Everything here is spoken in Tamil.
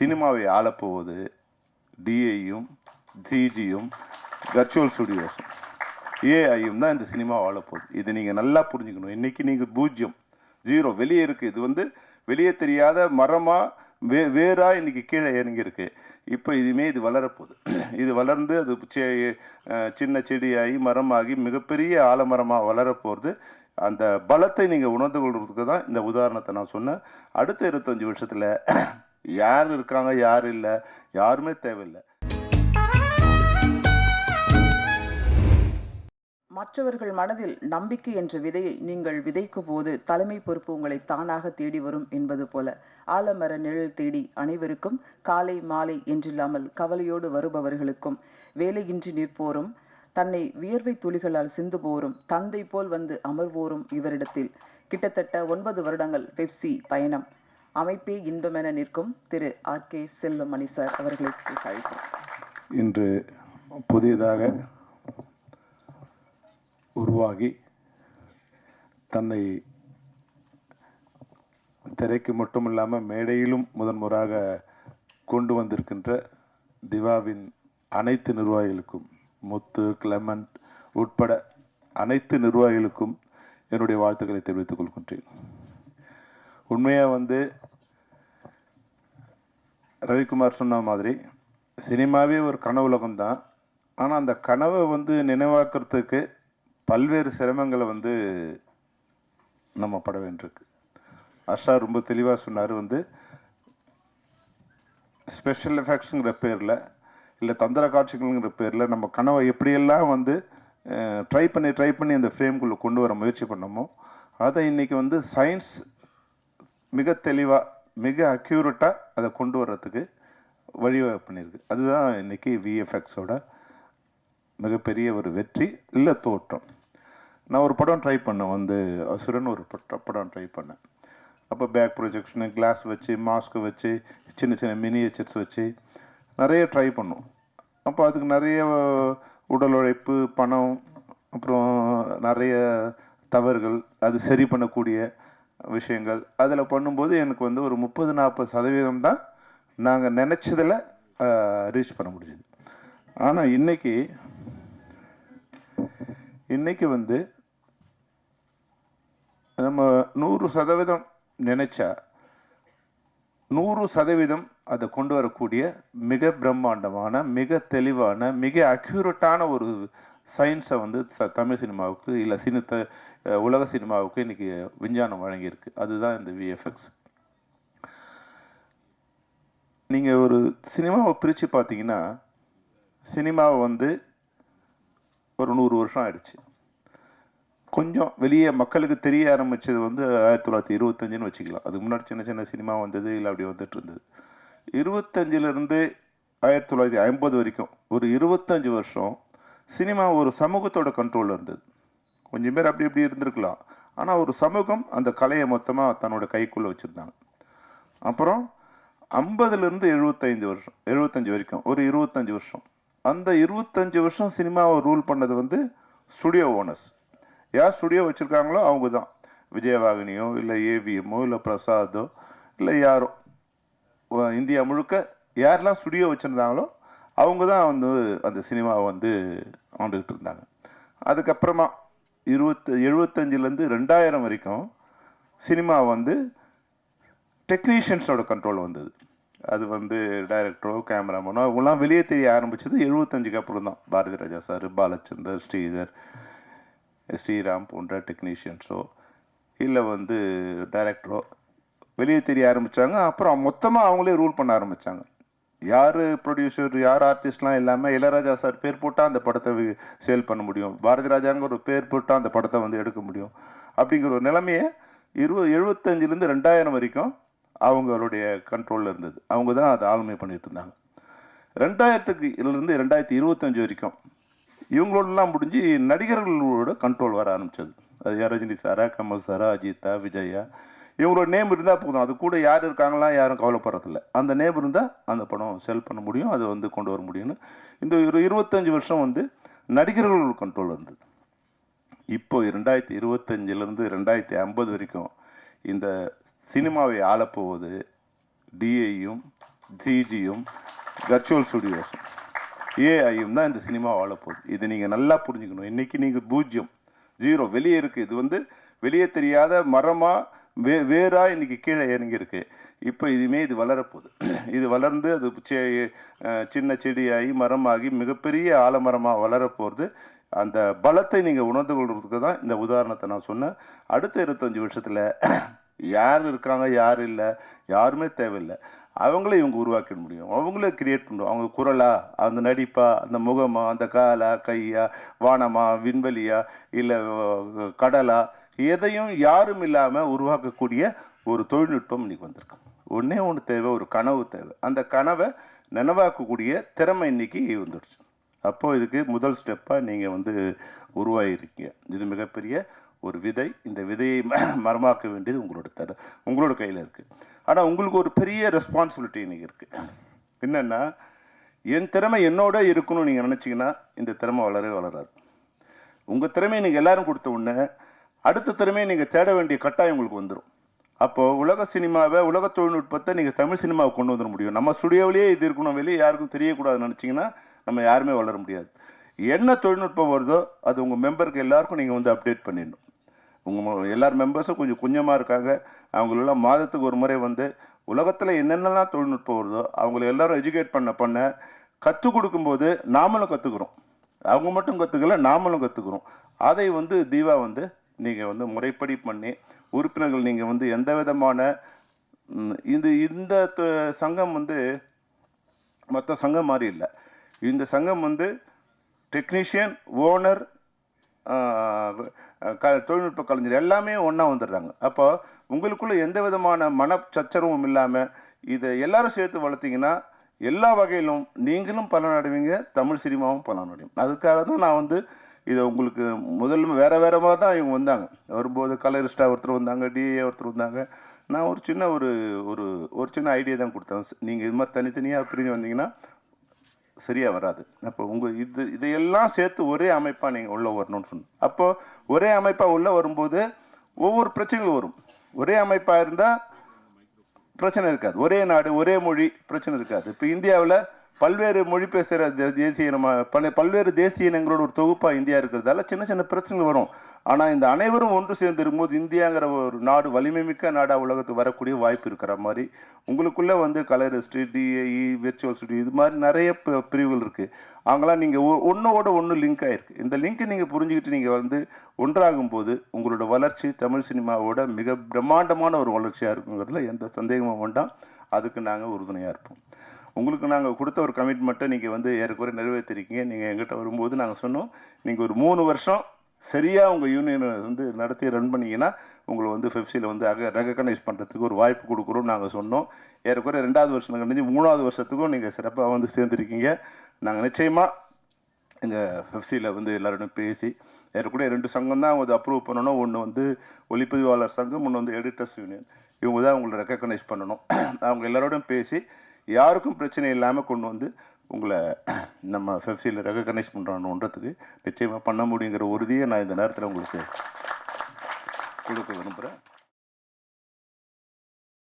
சினிமாவை ஆளப்போவது டிஏயும் சிஜியும் வர்ச்சுவல் ஸ்டுடியோஸும் ஏஐயும் தான் இந்த சினிமா ஆளப்போகுது. இது நீங்கள் நல்லா புரிஞ்சுக்கணும். இன்னைக்கு நீங்கள் பூஜ்ஜியம் ஜீரோ வெளியே இருக்குது இது வந்து வெளியே தெரியாத மரமாக வே வேறாக இன்றைக்கி கீழே இறங்கியிருக்கு. இப்போ இதுவுமே இது வளரப்போகுது. இது வளர்ந்து அது சின்ன செடியாகி மரமாகி மிகப்பெரிய ஆலமரமாக வளரப்போகிறது அந்த பலத்தை நீங்கள் உணர்ந்து கொள்வதுக்கு தான் இந்த உதாரணத்தை நான் சொன்னேன். அடுத்த இருபத்தஞ்சி வருஷத்தில் யார் இருக்காங்க யார் இல்லை யாருமே தேவையில்லை. மற்றவர்கள் மனதில் நம்பிக்கை என்ற விதையை நீங்கள் விதைக்கும் போது தலைமை பொறுப்பு உங்களை தானாக தேடி வரும் என்பது போல. ஆலமர நிழல் தேடி அனைவருக்கும் காலை மாலை என்றில்லாமல் கவலையோடு வருபவர்களுக்கும் வேலையின்றி நிற்போரும் தன்னை வியர்வை துளிகளால் சிந்து போரும் தந்தை போல் வந்து அமர்வோரும் இவரிடத்தில். கிட்டத்தட்ட ஒன்பது வருடங்கள் பெப்சி பயணம். அமைப்பே இன்பமென நிற்கும் திரு ஆர் கே செல்வமணி சார் அவர்களை பேச இன்று புதியதாக உருவாகி தன்னை திரைக்கு மட்டும் இல்லாமல் மேடையிலும் முதன்முறாக கொண்டு வந்திருக்கின்ற திவாவின் அனைத்து நிர்வாகிகளுக்கும் முத்து கிளமண்ட் உட்பட அனைத்து நிர்வாகிகளுக்கும் என்னுடைய வாழ்த்துக்களை தெரிவித்துக் கொள்கின்றேன். உண்மையாக வந்து ரவிக்குமார் சொன்ன மாதிரி சினிமாவே ஒரு கனவுலகம் தான் ஆனால் அந்த கனவை வந்து நினைவாக்குறதுக்கு பல்வேறு சிரமங்களை வந்து நம்ம பட வேண்டியிருக்கு. அஷா ரொம்ப தெளிவாக சொன்னார் வந்து ஸ்பெஷல் எஃபெக்ட்ஸுங்கிற பேரில் இல்லை தந்திர காட்சிகள்ங்கிற பேரில் நம்ம கனவை எப்படியெல்லாம் வந்து ட்ரை பண்ணி ட்ரை பண்ணி அந்த ஃப்ரேம்குள்ளே கொண்டு வர முயற்சி பண்ணோமோ அதை இன்றைக்கி வந்து சயின்ஸ் மிக தெளிவாக மிக அக்யூரட்டாக அதை கொண்டு வர்றதுக்கு வழிவகை பண்ணியிருக்கு. அதுதான் இன்றைக்கி விஎஃப்எக்ஸோட மிகப்பெரிய ஒரு வெற்றி இல்லை தோற்றம். நான் ஒரு படம் ட்ரை பண்ணேன் வந்து அசுரன் ஒரு படம் ட்ரை பண்ணேன். அப்போ பேக் ப்ரொஜெக்ஷனு கிளாஸ் வச்சு மாஸ்க் வச்சு சின்ன சின்ன மினியேச்சர்ஸ் வச்சு நிறைய ட்ரை பண்ணோம். அப்போ அதுக்கு நிறைய உடல் உழைப்பு பணம் அப்புறம் நிறைய தவறுகள் அது சரி பண்ணக்கூடிய விஷயங்கள். அதில் பண்ணும்போது எனக்கு வந்து ஒரு முப்பது நாற்பது சதவீதம் தான் நாங்கள் நினச்சதில் ரீச் பண்ண முடிஞ்சது. ஆனால் இன்னைக்கு இன்னைக்கு வந்து நம்ம நூறு சதவீதம் நினைச்சா நூறு சதவீதம் அதை கொண்டு வரக்கூடிய மிக பிரம்மாண்டமான மிக தெளிவான மிக அக்யூரேட்டான ஒரு சயின்ஸை வந்து தமிழ் சினிமாவுக்கு இல்லை சினி உலக சினிமாவுக்கு இன்னைக்கு விஞ்ஞானம் வழங்கியிருக்கு. அதுதான் இந்த விஎஃப்எக்ஸ் நீங்கள் ஒரு சினிமாவை பிரித்து பார்த்தீங்கன்னா சினிமாவை வந்து ஒரு நூறு வருஷம் ஆயிடுச்சு. கொஞ்சம் வெளியே மக்களுக்கு தெரிய ஆரம்பிச்சது வந்து ஆயிரத்தி தொள்ளாயிரத்தி இருபத்தஞ்சுன்னு வச்சுக்கலாம். அதுக்கு முன்னாடி சின்ன சின்ன சினிமா வந்தது இல்லை அப்படி வந்துட்டு இருந்தது. இருபத்தஞ்சிலிருந்து ஆயிரத்தி தொள்ளாயிரத்தி ஐம்பது வரைக்கும் ஒரு இருபத்தஞ்சு வருஷம் சினிமா ஒரு சமூகத்தோட கண்ட்ரோலில் இருந்தது. கொஞ்சம் பேர் அப்படி இப்படி இருந்திருக்கலாம். ஆனால் ஒரு சமூகம் அந்த கலையை மொத்தமாக தன்னோட கைக்குள்ளே வச்சுருந்தாங்க. அப்புறம் ஐம்பதுலேருந்து எழுபத்தைந்து வருஷம் எழுபத்தஞ்சு வரைக்கும் ஒரு இருபத்தஞ்சி வருஷம். அந்த இருபத்தஞ்சு வருஷம் சினிமாவை ரூல் பண்ணது வந்து ஸ்டுடியோ ஓனர்ஸ் யார் ஸ்டுடியோ வச்சுருக்காங்களோ அவங்க தான் விஜயவாகினியோ இல்லை ஏவிஎம்மோ இல்லை பிரசாதோ இல்லை யாரோ. இந்தியா முழுக்க யாரெல்லாம் ஸ்டுடியோ வச்சுருந்தாங்களோ அவங்க தான் வந்து அந்த சினிமாவை வந்து ஆண்டுகிட்டு இருந்தாங்க. அதுக்கப்புறமா இருபத்து எழுபத்தஞ்சிலேருந்து ரெண்டாயிரம் வரைக்கும் சினிமா வந்து டெக்னீஷியன்ஸோட கண்ட்ரோல் வந்தது. அது வந்து டைரக்டரோ கேமராமேனோ அவங்களாம் வெளியே தெரிய ஆரம்பிச்சது எழுபத்தஞ்சுக்கு அப்புறம் தான். பாரதி ராஜா சார் பாலச்சந்தர் ஸ்ரீதர் ஸ்ரீராம் போன்ற டெக்னீஷியன்ஸோ இல்லை வந்து டைரக்டரோ வெளியே தெரிய ஆரம்பித்தாங்க அப்புறம் மொத்தமாக அவங்களே ரூல் பண்ண ஆரம்பித்தாங்க யார் ப்ரொடியூசர் யார் ஆர்டிஸ்ட்லாம் இல்லாமல் இளையராஜா சார் பேர் போட்டால் அந்த படத்தை சேல் பண்ண முடியும். பாரதி ராஜாங்கிற ஒரு பேர் போட்டால் அந்த படத்தை வந்து எடுக்க முடியும். அப்படிங்கிற ஒரு நிலைமையை இருபது எழுபத்தஞ்சிலேருந்து ரெண்டாயிரம் வரைக்கும் அவங்களுடைய கண்ட்ரோலில் இருந்தது. அவங்க தான் அதை ஆளுமை பண்ணிட்டு இருந்தாங்க. ரெண்டாயிரத்துக்கு இதுலேருந்து ரெண்டாயிரத்தி இருபத்தஞ்சி வரைக்கும் இவங்களோடலாம் முடிஞ்சு நடிகர்களோட கண்ட்ரோல் வர ஆரம்பிச்சது. அது யார் ரஜினி சாரா கமல் சாரா அஜித்தா விஜயா இவங்களோட நேம் இருந்தால் போதும். அது கூட யார் இருக்காங்களா யாரும் கவலைப்படுறதில்ல. அந்த நேம் இருந்தால் அந்த படம் செல் பண்ண முடியும். அதை வந்து கொண்டு வர முடியும்னு இந்த ஒரு இருபத்தஞ்சு வருஷம் வந்து நடிகர்களோட கண்ட்ரோல் இருந்தது. இப்போ ரெண்டாயிரத்தி இருபத்தஞ்சிலேருந்து ரெண்டாயிரத்தி ஐம்பது வரைக்கும் இந்த சினிமாவை ஆளப்போவது டிஐயும் ஜிஜியும் வர்ச்சுவல் ஸ்டுடியோஸும் ஏஐயும் தான் இந்த சினிமா ஆளப்போகுது. இது நீங்கள் நல்லா புரிஞ்சுக்கணும். இன்னைக்கு நீங்கள் பூஜ்ஜியம் ஜீரோ வெளியே இருக்குது இது வந்து வெளியே தெரியாத மரமாக வே வேரா இன்றைக்கி கீழே இறங்கியிருக்கு. இப்போ இதுமே இது வளரப்போகுது. இது வளர்ந்து அது செ- சின்ன செடியாகி மரமாகி மிகப்பெரிய ஆலமரமாக வளரப்போகிறது அந்த பலத்தை நீங்கள் உணர்ந்து கொள்றதுக்கு தான் இந்த உதாரணத்தை நான் சொன்னேன். அடுத்த இருபத்தஞ்சி வருஷத்தில் யார் இருக்காங்க யார் இல்லை யாருமே தேவையில்லை. அவங்களே இவங்க உருவாக்க முடியும். அவங்களே கிரியேட் பண்ணுவோம் அவங்க குரலா அந்த நடிப்பா அந்த முகமா அந்த காலா கையா வானமா விண்வெளியா இல்லை கடலா எதையும் யாரும் இல்லாமல் உருவாக்கக்கூடிய ஒரு தொழில்நுட்பம் இன்னைக்கு வந்திருக்கு. ஒன்றே ஒன்று தேவை ஒரு கனவு தேவை. அந்த கனவை நினைவாக்கக்கூடிய திறமை இன்னைக்கு வந்துடுச்சு. அப்போது இதுக்கு முதல் ஸ்டெப்பாக நீங்கள் வந்து உருவாகிருக்கீங்க இது மிகப்பெரிய ஒரு விதை. இந்த விதையை ம- மரமாக்க வேண்டியது உங்களோட தர உங்களோட கையில் இருக்குது ஆனால் உங்களுக்கு ஒரு பெரிய ரெஸ்பான்சிபிலிட்டி இன்றைக்கி இருக்குது என்னென்னா என் திறமை என்னோட இருக்கணும்னு நீங்கள் நினச்சிங்கன்னா இந்த திறமை வளரவே வளராது. உங்கள் திறமையை நீங்கள் எல்லாரும் கொடுத்த உடனே அடுத்த திறமையை நீங்கள் தேட வேண்டிய கட்டாயம் உங்களுக்கு வந்துடும் அப்போது உலக சினிமாவை உலக தொழில்நுட்பத்தை நீங்கள் தமிழ் சினிமாவை கொண்டு வந்துட முடியும். நம்ம ஸ்டுடியோவிலேயே இது இருக்கணும் வெளியே யாருக்கும் தெரியக்கூடாதுன்னு நினச்சிங்கன்னா நம்ம யாருமே வளர முடியாது. என்ன தொழில்நுட்பம் வருதோ அது உங்கள் மெம்பருக்கு எல்லாருக்கும் நீங்கள் வந்து அப்டேட் பண்ணிடணும். உங்கள் எல்லார் மெம்பர்ஸும் கொஞ்சம் கொஞ்சமாக இருக்காங்க. அவங்களெல்லாம் மாதத்துக்கு ஒரு முறை வந்து உலகத்தில் என்னென்னலாம் தொழில்நுட்பம் வருதோ அவங்கள எல்லாரும் எஜுகேட் பண்ண பண்ண கற்றுக் கொடுக்கும்போது நாமளும் கற்றுக்குறோம் அவங்க மட்டும் கற்றுக்கல நாமளும் கற்றுக்குறோம் அதை வந்து தீபா வந்து நீங்கள் வந்து முறைப்படி பண்ணி உறுப்பினர்கள் நீங்கள் வந்து எந்த விதமான இது இந்த சங்கம் வந்து மற்ற சங்கம் மாதிரி இல்லை. இந்த சங்கம் வந்து டெக்னீஷியன் ஓனர் க தொழில்நுட்ப கலைஞர் எல்லாமே ஒன்றா வந்துடுறாங்க. அப்போ உங்களுக்குள்ளே எந்த விதமான மன சச்சரவும் இல்லாமல் இதை எல்லாரும் சேர்த்து வளர்த்தீங்கன்னா எல்லா வகையிலும் நீங்களும் பலனடைவீங்க தமிழ் சினிமாவும் பலனடையும். அதுக்காக தான் நான் வந்து இதை உங்களுக்கு முதல்ல வேற வேற மாதிரி தான் இவங்க வந்தாங்க. வரும்போது கலரிஸ்டாக ஒருத்தர் வந்தாங்க டிஏ ஒருத்தர் வந்தாங்க. நான் ஒரு சின்ன ஒரு ஒரு ஒரு சின்ன ஐடியா தான் கொடுத்தேன். நீங்கள் இது மாதிரி தனித்தனியாக பிரிஞ்சு வந்தீங்கன்னா சரியாக வராது. அப்போ உங்கள் இது இதையெல்லாம் சேர்த்து ஒரே அமைப்பாக நீங்கள் உள்ளே வரணும்னு சொன்னோம் அப்போது ஒரே அமைப்பாக உள்ளே வரும்போது ஒவ்வொரு பிரச்சனைகள் வரும். ஒரே அமைப்பாக இருந்தால் பிரச்சனை இருக்காது. ஒரே நாடு ஒரே மொழி பிரச்சனை இருக்காது. இப்போ இந்தியாவில் பல்வேறு மொழி பேசுகிற தேசிய நம்ம பல பல்வேறு தேசிய இனங்களோட ஒரு தொகுப்பாக இந்தியா இருக்கிறதால சின்ன சின்ன பிரச்சனைகள் வரும். ஆனால் இந்த அனைவரும் ஒன்று சேர்ந்து இருக்கும்போது இந்தியாங்கிற ஒரு நாடு வலிமை மிக்க நாடாக உலகத்துக்கு வரக்கூடிய வாய்ப்பு இருக்கிற மாதிரி உங்களுக்குள்ளே வந்து கலரிஸ்ட்டு டிஏஇ விர்ச்சுவல் ஸ்டுடியோ இது மாதிரி நிறைய பி- பிரிவுகள் இருக்குது அவங்களாம் நீங்கள் ஒன்றோட ஒன்று லிங்க் ஆகிருக்கு இந்த லிங்க்கை நீங்கள் புரிஞ்சுக்கிட்டு நீங்கள் வந்து ஒன்றாகும் போது உங்களோட வளர்ச்சி தமிழ் சினிமாவோட மிக பிரம்மாண்டமான ஒரு வளர்ச்சியாக இருக்குங்கிறதுல எந்த சந்தேகமும் வேண்டாம். அதுக்கு நாங்கள் உறுதுணையாக இருப்போம். உங்களுக்கு நாங்கள் கொடுத்த ஒரு கமிட்மெண்ட்டை நீங்கள் வந்து ஏறக்குறை நிறைவேற்றிருக்கீங்க. நீங்கள் எங்கிட்ட வரும்போது நாங்கள் சொன்னோம் நீங்கள் ஒரு மூணு வருஷம் சரியாக உங்கள் யூனியனை வந்து நடத்தி ரன் பண்ணிங்கன்னா உங்களை வந்து ஃபெப்சியில் வந்து அக ரெகக்னைஸ் பண்ணுறதுக்கு ஒரு வாய்ப்பு கொடுக்குறோம் நாங்கள் சொன்னோம். ஏறக்குறை ரெண்டாவது வருஷம் கழிஞ்சு மூணாவது வருஷத்துக்கும் நீங்கள் சிறப்பாக வந்து சேர்ந்துருக்கீங்க. நாங்கள் நிச்சயமாக எங்கள் எஃப்சியில் வந்து எல்லோரும் பேசி ஏற்கனவே ரெண்டு சங்கம் தான் வந்து அப்ரூவ் பண்ணணும். ஒன்று வந்து ஒளிப்பதிவாளர் சங்கம் ஒன்று வந்து எடிட்டர்ஸ் யூனியன் இவங்க தான் உங்களை ரெக்கக்னைஸ் பண்ணணும். அவங்க எல்லாரோடையும் பேசி யாருக்கும் பிரச்சனை இல்லாமல் கொண்டு வந்து உங்களை நம்ம ஃபெஃப்சியில் ரெகக்னைஸ் பண்ணுறோன்றதுக்கு நிச்சயமாக பண்ண முடியுங்கிற உறுதியை நான் இந்த நேரத்தில் உங்களுக்கு கொடுக்க விரும்புகிறேன்